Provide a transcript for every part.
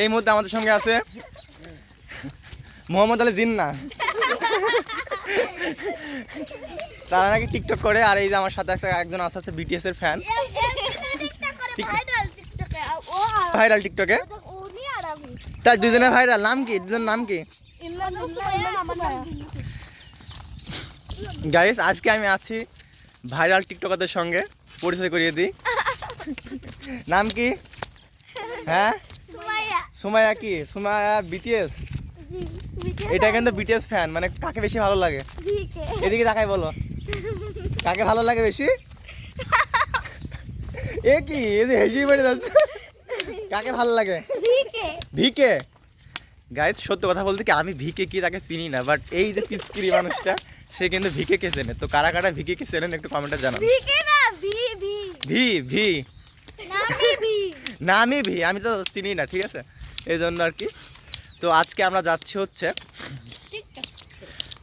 এই মুহূর্তে আমাদের সঙ্গে আছে মোহাম্মদ আলী জিন্না। তারা নাকি টিকটক করে আর এই যে আমার সাথে একজন আছে আছে বিটিএস এর ফ্যান ভাইরাল টিকটকে তার দুজনে ভাইরাল নাম কি? দুজন নাম কি? গাইস আজকে আমি আছি ভাইরাল টিকটকারদের সঙ্গে পরিচয় করিয়ে দিই। নাম কি? হ্যাঁ? সুমাইয়া কি? সুমাইয়া বিটিএস এটা কিন্তু বিটিএস ফ্যান মানে কাকে বেশি ভালো লাগে? এদিকে তাকাই বলো। কাকে ভালো লাগে বেশি? এ কি? এ যে হেসে বেড়ে যাচ্ছে। কাকে ভালো লাগে? ভিকে। গাইজ সত্য কথা বলতে কি আমি ভিকে কি তাকে চিনি না বাট এই যে পিচকিরি মানুষটা সে কিন্তু ভিকে কে চেনে? তো কারা কারা ভিকে কে চেনেন একটু কমেন্টে জানান। ভি ভি। না আমি ভি আমি তো চিনি না ঠিক আছে? এই জন্য আর কি। তো আজকে আমরা যাচ্ছি হচ্ছে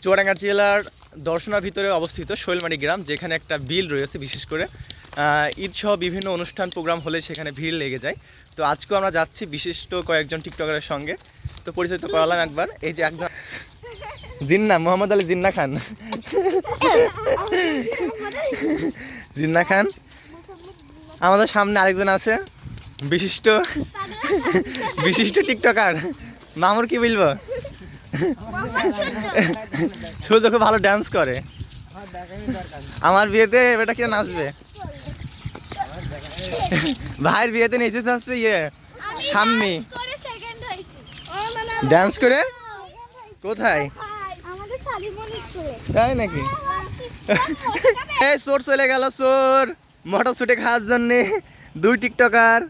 চুয়াডাঙ্গা জেলার দর্শনার ভিতরে অবস্থিত শৈলমারি গ্রাম যেখানে একটা বিল রয়েছে বিশেষ করে। আহ, ঈদ সহ বিভিন্ন অনুষ্ঠান প্রোগ্রাম হলে সেখানে ভিড় লেগে যায়। তো আজকেও আমরা যাচ্ছি বিশিষ্ট কয়েকজন টিকটকারের সঙ্গে। তো পরিচিত করালাম একবার। এই যে একজন জিন্না মোহাম্মদ আলী জিন্না খান। জিন্না খান। আমাদের সামনে আরেকজন আছে। বিশিষ্ট বিশিষ্ট টিকটকার। মামুর কি বলব? শুধু খুব ভালো ডান্স করে। আমার বিয়েতে এটা কিনা নাচবে? ভাইয়ের বিয়েতে নেচে যাচ্ছে ইয়ে সামনে ডান্স করে? কোথায়? তাই নাকি? এই চোর চলে গেল চোর। মটর ছুটে খাওয়ার জন্যে দুই টিকটকার।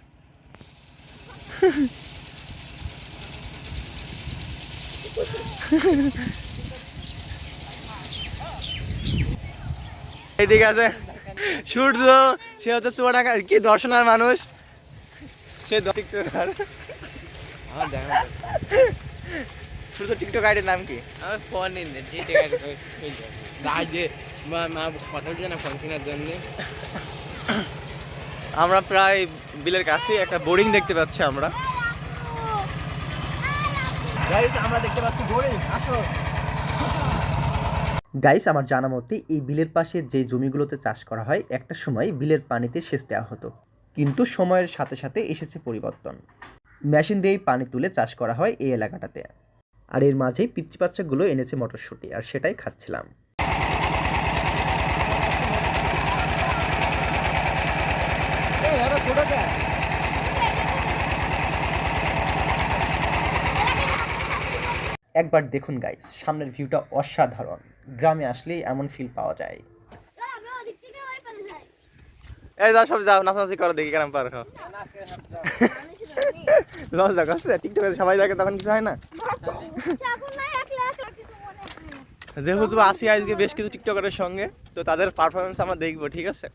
এইদিকে আছে। সূর্য, সে হচ্ছে চুয়াডাঙ্গা। কি দর্শনার মানুষ? সে টিকটকার। সূর্য টিকটক আইডির নাম কি? ফোন মা মা কথা বলছে না ফোন কেনার জন্য? আমরা প্রায় বিলের কাছে একটা বোরিং দেখতে পাচ্ছি আমরা। গাইস আমরা দেখতে পাচ্ছি বোরিং আসো। গাইস আমার জানা মতে এই বিলের পাশে যে জমিগুলোতে চাষ করা হয় একটা সময় বিলের পানিতে সেচ দেওয়া হতো। কিন্তু সময়ের সাথে সাথে এসেছে পরিবর্তন। মেশিন দিয়েই পানি তুলে চাষ করা হয় এই এলাকাটাতে। আর এর মাঝেই পিচ্ছি বাচ্চাগুলো এনেছে মটরশুঁটি আর সেটাই খাচ্ছিলাম। একবার দেখুন গাইস সামনের ভিউটা অসাধারণ গ্রামে আসলেই এমন ফিল পাওয়া যায় এই যাও সব যাও নাচানাচি করো দেখি কেরাম পার লজ্জা করছে টিকটকে সবাই দেখে তখন কিছু হয় না এখন নাই একলা একলা কিছু মনে হয় না যেহেতু আসি আজকে বেশ কিছু টিকটকারের সঙ্গে তো তাদের পারফরমেন্স আমরা দেখব ঠিক আছে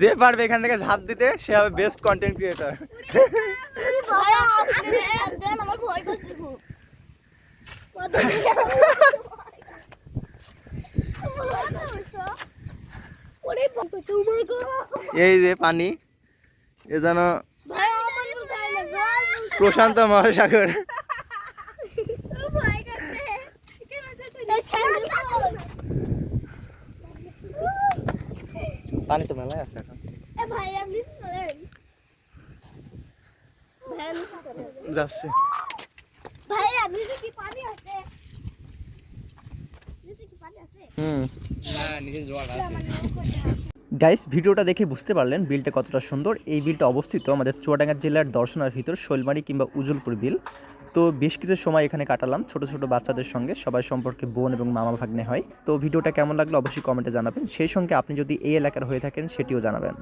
যে পারবে এখান থেকে ঝাঁপ দিতে সে হবে বেস্ট কন্টেন্ট ক্রিয়েটর এই যে পানি এ যেন প্রশান্ত মহাসাগর। পানি তো মেলায় আছে এখন। যাচ্ছে। গাইস ভিডিওটা দেখে বুঝতে পারলেন বিলটা কতটা সুন্দর। এই বিলটা অবস্থিত আমাদের চুয়াডাঙ্গা জেলার দর্শনার ভিতর শৈলমারি কিংবা উজলপুর বিল। তো বেশ কিছু সময় এখানে কাটালাম ছোট ছোট বাচ্চাদের সঙ্গে সবাই সম্পর্কে বোন এবং মামা ভাগ্নে হয়। তো ভিডিওটা কেমন লাগল অবশ্যই কমেন্টে জানাবেন। সেই সঙ্গে আপনি যদি এই এলাকার হয়ে থাকেন সেটিও জানাবেন।